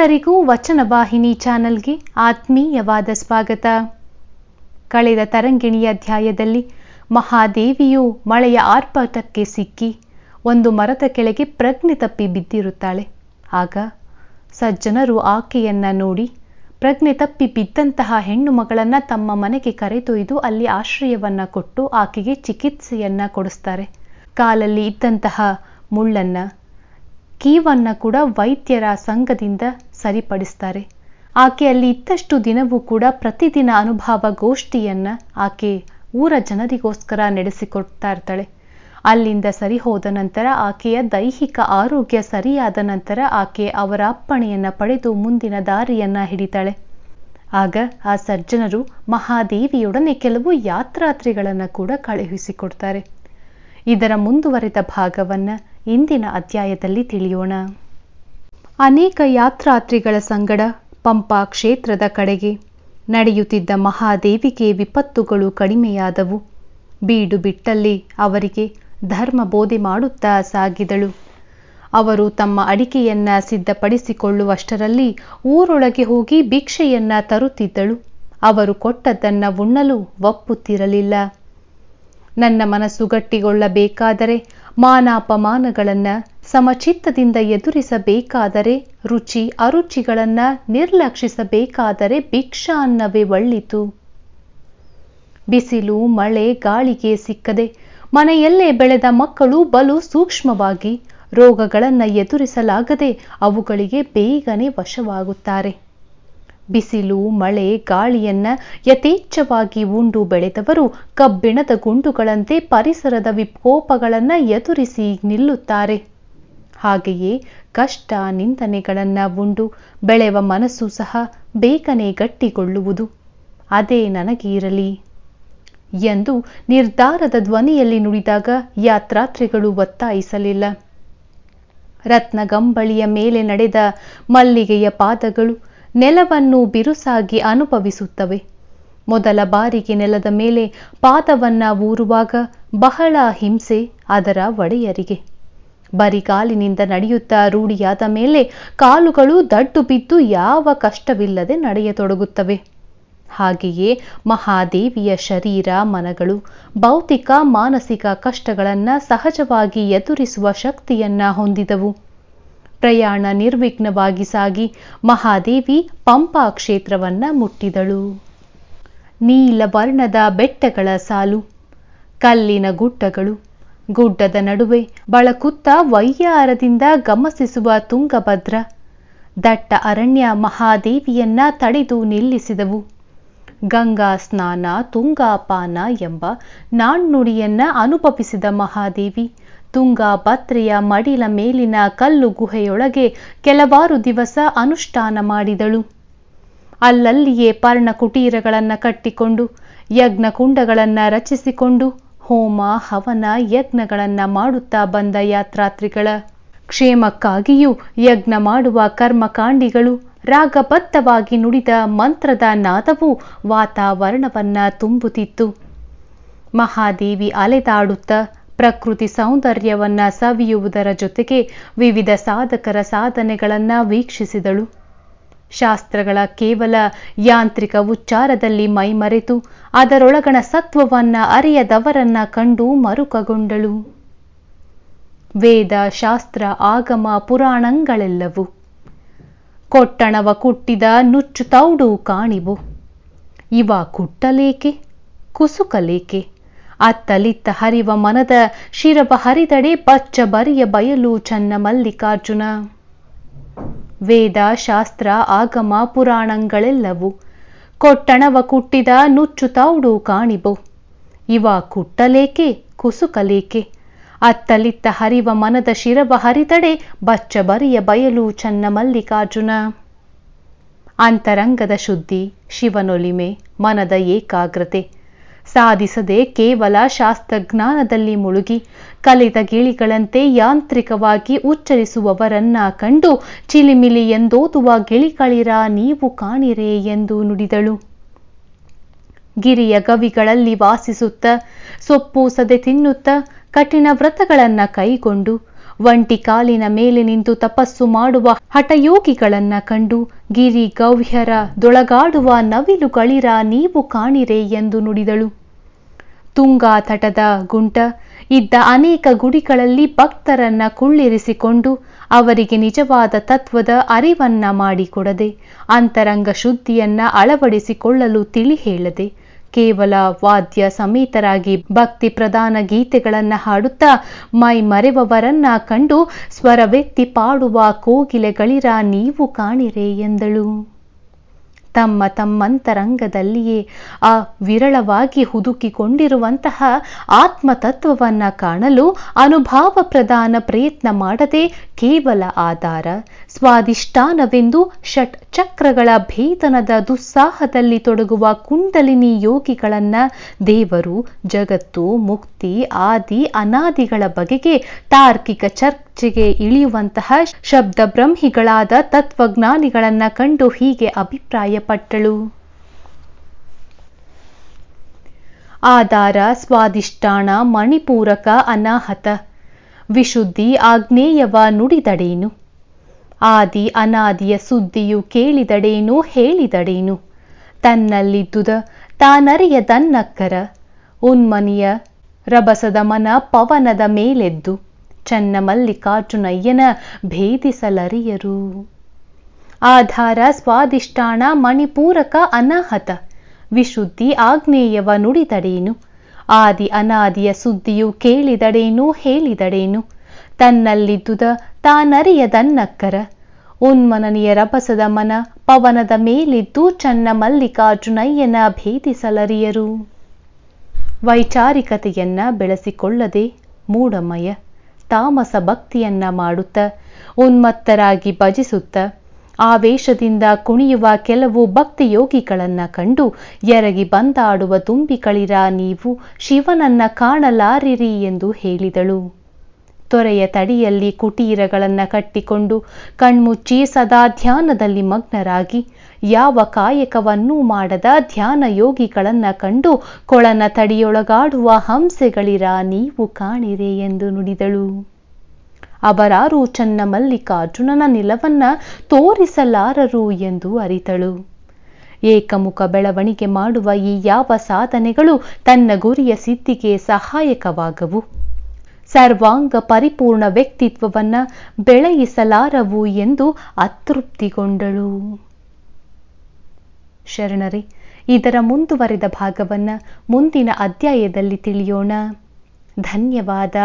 ನಿಮ್ಮೆಲ್ಲರಿಗೂ ವಚನ ವಾಹಿನಿ ಚಾನೆಲ್ಗೆ ಆತ್ಮೀಯವಾದ ಸ್ವಾಗತ. ಕಳೆದ ತರಂಗಿಣಿ ಅಧ್ಯಾಯದಲ್ಲಿ ಮಹಾದೇವಿಯು ಮಳೆಯ ಆರ್ಭಟಕ್ಕೆ ಸಿಕ್ಕಿ ಒಂದು ಮರದ ಕೆಳಗೆ ಪ್ರಜ್ಞೆ ತಪ್ಪಿ ಬಿದ್ದಿರುತ್ತಾಳೆ. ಆಗ ಸಜ್ಜನರು ಆಕೆಯನ್ನ ನೋಡಿ ಪ್ರಜ್ಞೆ ತಪ್ಪಿ ಬಿದ್ದಂತಹ ಹೆಣ್ಣು ಮಗಳನ್ನ ತಮ್ಮ ಮನೆಗೆ ಕರೆದೊಯ್ದು ಅಲ್ಲಿ ಆಶ್ರಯವನ್ನ ಕೊಟ್ಟು ಆಕೆಗೆ ಚಿಕಿತ್ಸೆಯನ್ನ ಕೊಡಿಸ್ತಾರೆ. ಕಾಲಲ್ಲಿ ಇದ್ದಂತಹ ಮುಳ್ಳನ್ನ, ಕೀವನ್ನ ಕೂಡ ವೈದ್ಯರ ಸಂಘದಿಂದ ಸರಿಪಡಿಸ್ತಾರೆ. ಆಕೆ ಅಲ್ಲಿ ಇದ್ದಷ್ಟು ದಿನವೂ ಕೂಡ ಪ್ರತಿದಿನ ಅನುಭವ ಗೋಷ್ಠಿಯನ್ನ ಆಕೆ ಊರ ಜನರಿಗೋಸ್ಕರ ನಡೆಸಿಕೊಡ್ತಾ ಇರ್ತಾಳೆ. ಅಲ್ಲಿಂದ ಸರಿ ಹೋದ ನಂತರ ಆಕೆಯ ದೈಹಿಕ ಆರೋಗ್ಯ ಸರಿಯಾದ ನಂತರ ಆಕೆ ಅವರ ಅಪ್ಪಣೆಯನ್ನ ಪಡೆದು ಮುಂದಿನ ದಾರಿಯನ್ನ ಹಿಡಿತಾಳೆ. ಆಗ ಆ ಸಜ್ಜನರು ಮಹಾದೇವಿಯೊಡನೆ ಕೆಲವು ಯಾತ್ರಾತ್ರಿಗಳನ್ನ ಕೂಡ ಕಳುಹಿಸಿಕೊಡ್ತಾರೆ. ಇದರ ಮುಂದುವರೆದ ಭಾಗವನ್ನ ಇಂದಿನ ಅಧ್ಯಾಯದಲ್ಲಿ ತಿಳಿಯೋಣ. ಅನೇಕ ಯಾತ್ರಾತ್ರಿಗಳ ಸಂಗಡ ಪಂಪಾ ಕ್ಷೇತ್ರದ ಕಡೆಗೆ ನಡೆಯುತ್ತಿದ್ದ ಮಹಾದೇವಿಗೆ ವಿಪತ್ತುಗಳು ಕಡಿಮೆಯಾದವು. ಬೀಡು ಬಿಟ್ಟಲ್ಲಿ ಅವರಿಗೆ ಧರ್ಮ ಬೋಧೆ ಮಾಡುತ್ತಾ ಸಾಗಿದಳು. ಅವರು ತಮ್ಮ ಅಡಿಕೆಯನ್ನ ಸಿದ್ಧಪಡಿಸಿಕೊಳ್ಳುವಷ್ಟರಲ್ಲಿ ಊರೊಳಗೆ ಹೋಗಿ ಭಿಕ್ಷೆಯನ್ನ ತರುತ್ತಿದ್ದಳು. ಅವರು ಕೊಟ್ಟದ್ದನ್ನ ಉಣ್ಣಲು ಒಪ್ಪುತ್ತಿರಲಿಲ್ಲ. ನನ್ನ ಮನಸ್ಸು ಗಟ್ಟಿಗೊಳ್ಳಬೇಕಾದರೆ ಮಾನಾಪಮಾನಗಳನ್ನ ಸಮಚಿತ್ತದಿಂದ ಎದುರಿಸಬೇಕಾದರೆ ರುಚಿ ಅರುಚಿಗಳನ್ನ ನಿರ್ಲಕ್ಷಿಸಬೇಕಾದರೆ ಭಿಕ್ಷಾ ಅನ್ನವೇ ಒಳ್ಳಿತು. ಬಿಸಿಲು, ಮಳೆ, ಗಾಳಿಗೆ ಸಿಕ್ಕದೆ ಮನೆಯಲ್ಲೇ ಬೆಳೆದ ಮಕ್ಕಳು ಬಲು ಸೂಕ್ಷ್ಮವಾಗಿ ರೋಗಗಳನ್ನು ಎದುರಿಸಲಾಗದೆ ಅವುಗಳಿಗೆ ಬೇಗನೆ ವಶವಾಗುತ್ತಾರೆ. ಬಿಸಿಲು, ಮಳೆ, ಗಾಳಿಯನ್ನ ಯಥೇಚ್ಛವಾಗಿ ಉಂಡು ಬೆಳೆದವರು ಕಬ್ಬಿಣದ ಗುಂಡುಗಳಂತೆ ಪರಿಸರದ ವಿಕೋಪಗಳನ್ನ ಎದುರಿಸಿ ನಿಲ್ಲುತ್ತಾರೆ. ಹಾಗೆಯೇ ಕಷ್ಟ ನಿಂದನೆಗಳನ್ನ ಉಂಡು ಬೆಳೆವ ಮನಸ್ಸು ಸಹ ಬೇಗನೆ ಗಟ್ಟಿಗೊಳ್ಳುವುದು ಅದೇ ನನಗಿರಲಿ. ಎಂದು ನಿರ್ಧಾರದ ಧ್ವನಿಯಲ್ಲಿ ನುಡಿದಾಗ ಯಾತ್ರಾತ್ರಿಗಳು ಒತ್ತಾಯಿಸಲಿಲ್ಲ. ರತ್ನಗಂಬಳಿಯ ಮೇಲೆ ನಡೆದ ಮಲ್ಲಿಗೆಯ ಪಾದಗಳು ನೆಲವನ್ನು ಬಿರುಸಾಗಿ ಅನುಭವಿಸುತ್ತವೆ. ಮೊದಲ ಬಾರಿಗೆ ನೆಲದ ಮೇಲೆ ಪಾದವನ್ನ ಊರುವಾಗ ಬಹಳ ಹಿಂಸೆ ಅದರ ಒಡೆಯರಿಗೆ. ಬರಿಗಾಲಿನಿಂದ ನಡೆಯುತ್ತಾ ರೂಢಿಯಾದ ಮೇಲೆ ಕಾಲುಗಳು ದಡ್ಡು ಬಿದ್ದು ಯಾವ ಕಷ್ಟವಿಲ್ಲದೆ ನಡೆಯತೊಡಗುತ್ತವೆ. ಹಾಗೆಯೇ ಮಹಾದೇವಿಯ ಶರೀರ, ಮನಗಳು ಭೌತಿಕ, ಮಾನಸಿಕ ಕಷ್ಟಗಳನ್ನ ಸಹಜವಾಗಿ ಎದುರಿಸುವ ಶಕ್ತಿಯನ್ನ ಹೊಂದಿದವು. ಪ್ರಯಾಣ ನಿರ್ವಿಘ್ನವಾಗಿ ಸಾಗಿ ಮಹಾದೇವಿ ಪಂಪಾ ಕ್ಷೇತ್ರವನ್ನ ಮುಟ್ಟಿದಳು. ನೀಲ ವರ್ಣದ ಬೆಟ್ಟಗಳ ಸಾಲು, ಕಲ್ಲಿನ ಗುಡ್ಡಗಳು ಗುಡ್ಡದ ನಡುವೆ ಬಳಕುತ್ತ ವಯ್ಯಾರದಿಂದ ಗಮಸಿಸುವ ತುಂಗಭದ್ರ. ದಟ್ಟ ಅರಣ್ಯ ಮಹಾದೇವಿಯನ್ನ ತಡೆದು ನಿಲ್ಲಿಸಿದವು. ಗಂಗಾ ಸ್ನಾನ, ತುಂಗಾಪಾನ ಎಂಬ ನಾಣ್ಣುಡಿಯನ್ನ ಅನುಭವಿಸಿದ ಮಹಾದೇವಿ, ತುಂಗಾಭದ್ರೆಯ ಮಡಿಲ ಮೇಲಿನ ಕಲ್ಲು ಗುಹೆಯೊಳಗೆ ಕೆಲವಾರು ದಿವಸ ಅನುಷ್ಠಾನ ಮಾಡಿದಳು. ಅಲ್ಲಲ್ಲಿಯೇ ಪರ್ಣ ಕುಟೀರಗಳನ್ನು ಕಟ್ಟಿಕೊಂಡು, ಯಜ್ಞಕುಂಡಗಳನ್ನು ರಚಿಸಿಕೊಂಡು ಹೋಮ, ಹವನ, ಯಜ್ಞಗಳನ್ನು ಮಾಡುತ್ತಾ ಬಂದ ಯಾತ್ರಾತ್ರಿಗಳ. ಕ್ಷೇಮಕ್ಕಾಗಿಯೂ ಯಜ್ಞ ಮಾಡುವ ಕರ್ಮಕಾಂಡಿಗಳು, ರಾಗಬದ್ಧವಾಗಿ ನುಡಿದ ಮಂತ್ರದ ನಾದವು ವಾತಾವರಣವನ್ನ ತುಂಬುತ್ತಿತ್ತು. ಮಹಾದೇವಿ ಅಲೆದಾಡುತ್ತ ಪ್ರಕೃತಿ ಸೌಂದರ್ಯವನ್ನ ಸವಿಯುವುದರ ಜೊತೆಗೆ ವಿವಿಧ ಸಾಧಕರ ಸಾಧನೆಗಳನ್ನ ವೀಕ್ಷಿಸಿದಳು. ಶಾಸ್ತ್ರಗಳ ಕೇವಲ ಯಾಂತ್ರಿಕ ಉಚ್ಚಾರದಲ್ಲಿ ಮೈಮರೆತು, ಅದರೊಳಗಣ ಸತ್ವವನ್ನ ಅರಿಯದವರನ್ನ ಕಂಡು ಮರುಕಗೊಂಡಳು. ವೇದ, ಶಾಸ್ತ್ರ, ಆಗಮ, ಪುರಾಣಗಳೆಲ್ಲವೂ ಕೊಟ್ಟಣವ ಕುಟ್ಟಿದ ನುಚ್ಚು ತೌಡು ಕಾಣಿವು. ಇವ ಕುಟ್ಟಲೇಕೆ, ಕುಸುಕಲೇಕೆ, ಅತ್ತಲಿತ್ತ ಹರಿವ ಮನದ ಶಿರಬ ಹರಿದಡೆ ಬಚ್ಚ ಬರಿಯ ಬಯಲು ಚನ್ನ ಮಲ್ಲಿಕಾರ್ಜುನ. ವೇದ, ಶಾಸ್ತ್ರ, ಆಗಮ, ಪುರಾಣಗಳೆಲ್ಲವು. ಕೊಟ್ಟಣವ ಕುಟ್ಟಿದ ನುಚ್ಚು ತೌಡು ಕಾಣಿಬೋ. ಇವ ಕುಟ್ಟಲೇಕೆ, ಕುಸುಕಲೇಕೆ. ಅತ್ತಲಿತ್ತ ಹರಿವ ಮನದ ಶಿರವ ಹರಿತಡೆ, ಬಚ್ಚ ಬರಿಯ ಬಯಲು ಚನ್ನ ಮಲ್ಲಿಕಾರ್ಜುನ. ಅಂತರಂಗದ ಶುದ್ಧಿ, ಶಿವನೊಲಿಮೆ, ಮನದ ಏಕಾಗ್ರತೆ. ಸಾಧಿಸದೆ ಕೇವಲ ಶಾಸ್ತ್ರಜ್ಞಾನದಲ್ಲಿ ಮುಳುಗಿ ಕಲಿತ ಗಿಳಿಗಳಂತೆ ಯಾಂತ್ರಿಕವಾಗಿ ಉಚ್ಚರಿಸುವವರನ್ನ ಕಂಡು ಚಿಲಿಮಿಲಿ ಎಂದೋದುವ ಗಿಳಿಗಳಿರ ನೀವು ಕಾಣಿರೆ ಎಂದು ನುಡಿದಳು. ಗಿರಿಯ ಗವಿಗಳಲ್ಲಿ ವಾಸಿಸುತ್ತ, ಸೊಪ್ಪು ಸದೆ ತಿನ್ನುತ್ತ, ಕಠಿಣ ವ್ರತಗಳನ್ನ ಕೈಗೊಂಡು, ಒಂಟಿ ಕಾಲಿನ ಮೇಲೆ ನಿಂತು ತಪಸ್ಸು ಮಾಡುವ ಹಠಯೋಗಿಗಳನ್ನ ಕಂಡು ಗಿರಿ ಗವ್ಯರ ದೊಳಗಾಡುವ ನವಿಲುಗಳಿರ ನೀವು ಕಾಣಿರೆ ಎಂದು ನುಡಿದಳು. ತುಂಗಾ ತಟದ ಗುಂಟ ಇದ್ದ ಅನೇಕ ಗುಡಿಗಳಲ್ಲಿ ಭಕ್ತರನ್ನ ಕುಳ್ಳಿರಿಸಿಕೊಂಡು ಅವರಿಗೆ ನಿಜವಾದ ತತ್ವದ ಅರಿವನ್ನ ಮಾಡಿಕೊಡದೆ ಅಂತರಂಗ ಶುದ್ಧಿಯನ್ನ ಅಳವಡಿಸಿಕೊಳ್ಳಲು ತಿಳಿ ಹೇಳದೆ ಕೇವಲ ವಾದ್ಯ ಸಮೇತರಾಗಿ ಭಕ್ತಿ ಪ್ರಧಾನ ಗೀತೆಗಳನ್ನ ಹಾಡುತ್ತಾ ಮೈ ಮರೆವವರನ್ನ ಕಂಡು ಸ್ವರವೆತ್ತಿ ಪಾಡುವ ಕೋಗಿಲೆಗಳಿರ ನೀವು ಕಾಣಿರೆ ಎಂದಳು. ತಮ್ಮ ತಮ್ಮಂತರಂಗದಲ್ಲಿಯೇ ಆ ವಿರಳವಾಗಿ ಹುದುಕಿಕೊಂಡಿರುವಂತಹ ಆತ್ಮತತ್ವವನ್ನ ಕಾಣಲು ಅನುಭಾವ ಪ್ರಧಾನ ಪ್ರಯತ್ನ ಮಾಡದೆ ಕೇವಲ ಆಧಾರ. ಸ್ವಾದಿಷ್ಠಾನವೆಂದು ಷಟ್ ಚಕ್ರಗಳ ಭೇದನದ ದುಸ್ಸಾಹದಲ್ಲಿ ತೊಡಗುವ ಕುಂಡಲಿನಿ ಯೋಗಿಗಳನ್ನ ದೇವರು, ಜಗತ್ತು, ಮುಕ್ತಿ, ಆದಿ, ಅನಾದಿಗಳ ಬಗೆಗೆ ತಾರ್ಕಿಕ ಚರ್ಚೆಗೆ ಇಳಿಯುವಂತಹ ಶಬ್ದ ಬ್ರಹ್ಮಿಗಳಾದ ತತ್ವಜ್ಞಾನಿಗಳನ್ನ ಕಂಡು ಹೀಗೆ ಅಭಿಪ್ರಾಯಪಟ್ಟಳು. ಆಧಾರ, ಸ್ವಾಧಿಷ್ಠಾನ, ಮಣಿಪೂರಕ, ಅನಾಹತ. ವಿಶುದ್ಧಿ ಆಗ್ನೇಯವ ನುಡಿದಡೇನು? ಆದಿ ಅನಾದಿಯ ಸುದ್ದಿಯು ಕೇಳಿದಡೇನು, ಹೇಳಿದಡೇನು? ತನ್ನಲ್ಲಿದ್ದುದ ತಾನರಿಯದನ್ನಕ್ಕರ ಉನ್ಮನಿಯ ರಭಸದ ಮನ ಪವನದ ಮೇಲೆದ್ದು ಚನ್ನ ಮಲ್ಲಿಕಾರ್ಜುನಯ್ಯನ ಭೇದಿಸಲರಿಯರು. ಆಧಾರ ಸ್ವಾದಿಷ್ಠಾನ ಮಣಿಪೂರಕ ಅನಾಹತ ವಿಶುದ್ಧಿ ಆಗ್ನೇಯವ ನುಡಿದಡೇನು? ಆದಿ ಅನಾದಿಯ ಸುದ್ದಿಯು ಕೇಳಿದಡೇನು ಹೇಳಿದಡೇನು ತನ್ನಲ್ಲಿದ್ದುದ ತಾನರಿಯದನ್ನಕ್ಕರ. ಉನ್ಮನನಿಯ ರಭಸದ ಮನ ಪವನದ ಮೇಲಿದ್ದು ಚನ್ನ ಮಲ್ಲಿಕಾರ್ಜುನಯ್ಯನ ಭೇದಿಸಲರಿಯರು. ವೈಚಾರಿಕತೆಯನ್ನ ಬೆಳೆಸಿಕೊಳ್ಳದೆ ಮೂಢಮಯ ತಾಮಸ ಭಕ್ತಿಯನ್ನ ಮಾಡುತ್ತ, ಉನ್ಮತ್ತರಾಗಿ ಭಜಿಸುತ್ತ ಆವೇಶದಿಂದ ಕುಣಿಯುವ ಕೆಲವು ಭಕ್ತಿ ಯೋಗಿಗಳನ್ನ ಕಂಡು ಎರಗಿ ಬಂದಾಡುವ ತುಂಬಿಗಳಿರ ನೀವು ಶಿವನನ್ನ ಕಾಣಲಾರಿರಿ ಎಂದು ಹೇಳಿದಳು. ತೊರೆಯ ತಡಿಯಲ್ಲಿ ಕುಟೀರಗಳನ್ನು ಕಟ್ಟಿಕೊಂಡು ಕಣ್ಮುಚ್ಚಿ ಸದಾ ಧ್ಯಾನದಲ್ಲಿ ಮಗ್ನರಾಗಿ ಯಾವ ಕಾಯಕವನ್ನೂ ಮಾಡದ ಧ್ಯಾನ ಯೋಗಿಗಳನ್ನ ಕಂಡು ಕೊಳನ ತಡಿಯೊಳಗಾಡುವ ಹಂಸೆಗಳಿರ ನೀವು ಕಾಣಿರೆ ಎಂದು ನುಡಿದಳು. ಅವರಾರು ಚನ್ನ ಮಲ್ಲಿಕಾರ್ಜುನನ ನಿಲವನ್ನ ತೋರಿಸಲಾರರು ಎಂದು ಅರಿತಳು. ಏಕಮುಖ ಬೆಳವಣಿಗೆ ಮಾಡುವ ಈ ಯಾವ ಸಾಧನೆಗಳು ತನ್ನ ಗುರಿಯ ಸಿದ್ಧಿಗೆ ಸಹಾಯಕವಾಗವು? ಸರ್ವಾಂಗ ಪರಿಪೂರ್ಣ ವ್ಯಕ್ತಿತ್ವವನ್ನ ಬೆಳೆಯಿಸಲಾರವು ಎಂದು ಅತೃಪ್ತಿಗೊಂಡಳು. ಶರಣರೇ, ಇದರ ಮುಂದುವರೆದ ಭಾಗವನ್ನ ಮುಂದಿನ ಅಧ್ಯಾಯದಲ್ಲಿ ತಿಳಿಯೋಣ. ಧನ್ಯವಾದ.